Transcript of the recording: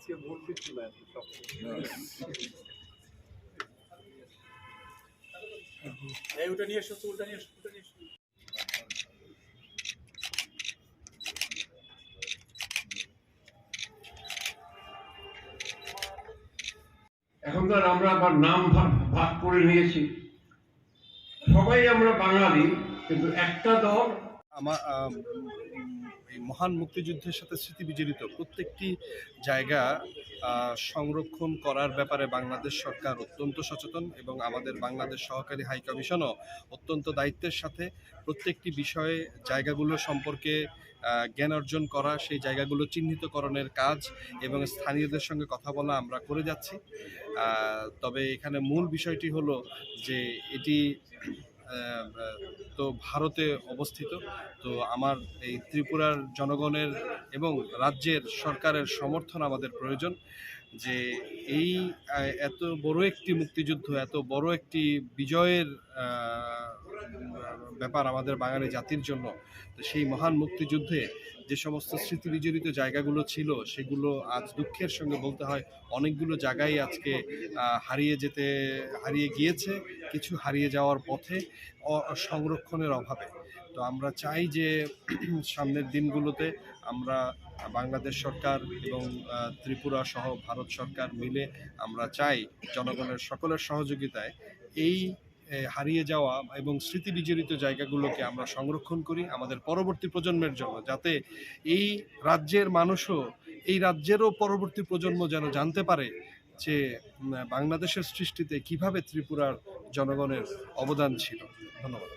আজকে ভুল কিছু না সব। এই ওটা নিয়ে এসো ওটা নিয়ে এসো ওটা নিয়ে এসো। এখন তো আর আমরা আবার নাম ভাগ ভাগ করে নিয়েছি। সবাই আমরা বাঙালি কিন্তু একটা দল আমার মহান মুক্তিযুদ্ধের সাথে স্মৃতি বিজড়িত প্রত্যেকটি জায়গা সংরক্ষণ করার ব্যাপারে বাংলাদেশ সরকার অত্যন্ত সচেতন এবং আমাদের বাংলাদেশ সহকারী হাই কমিশনও অত্যন্ত দায়িত্বের সাথে প্রত্যেকটি বিষয়ে জায়গাগুলো সম্পর্কে জ্ঞান অর্জন করা, সেই জায়গাগুলো চিহ্নিতকরণের কাজ এবং স্থানীয়দের সঙ্গে কথা বলা আমরা করে যাচ্ছি। তবে এখানে মূল বিষয়টি হলো যে এটি তো ভারতে অবস্থিত। তো আমার এই ত্রিপুরার জনগণের এবং রাজ্যের সরকারের সমর্থন আমাদের প্রয়োজন যে এই এত বড় একটি মুক্তিযুদ্ধ, এত বড় একটি বিজয়ের ব্যাপার আমাদের বাঙালি জাতির জন্য। তো সেই মহান মুক্তিযুদ্ধে যে সমস্ত স্মৃতি বিজড়িত জায়গাগুলো ছিল, সেগুলো আজ দুঃখের সঙ্গে বলতে হয়, অনেকগুলো জায়গায় আজকে হারিয়ে যেতে, হারিয়ে গিয়েছে, কিছু হারিয়ে যাওয়ার পথে সংরক্ষণের অভাবে। তো আমরা চাই যে সামনের দিনগুলোতে আমরা বাংলাদেশ সরকার এবং ত্রিপুরা সহ ভারত সরকার মিলে আমরা চাই জনগণের সকলের সহযোগিতায় এই হারিয়ে যাওয়া এবং স্মৃতি বিজড়িত জায়গাগুলোকে আমরা সংরক্ষণ করি আমাদের পরবর্তী প্রজন্মের জন্য, যাতে এই রাজ্যের মানুষও, এই রাজ্যেরও পরবর্তী প্রজন্ম যেন জানতে পারে যে বাংলাদেশের সৃষ্টিতে কীভাবে ত্রিপুরার জনগণের অবদান ছিল। ধন্যবাদ।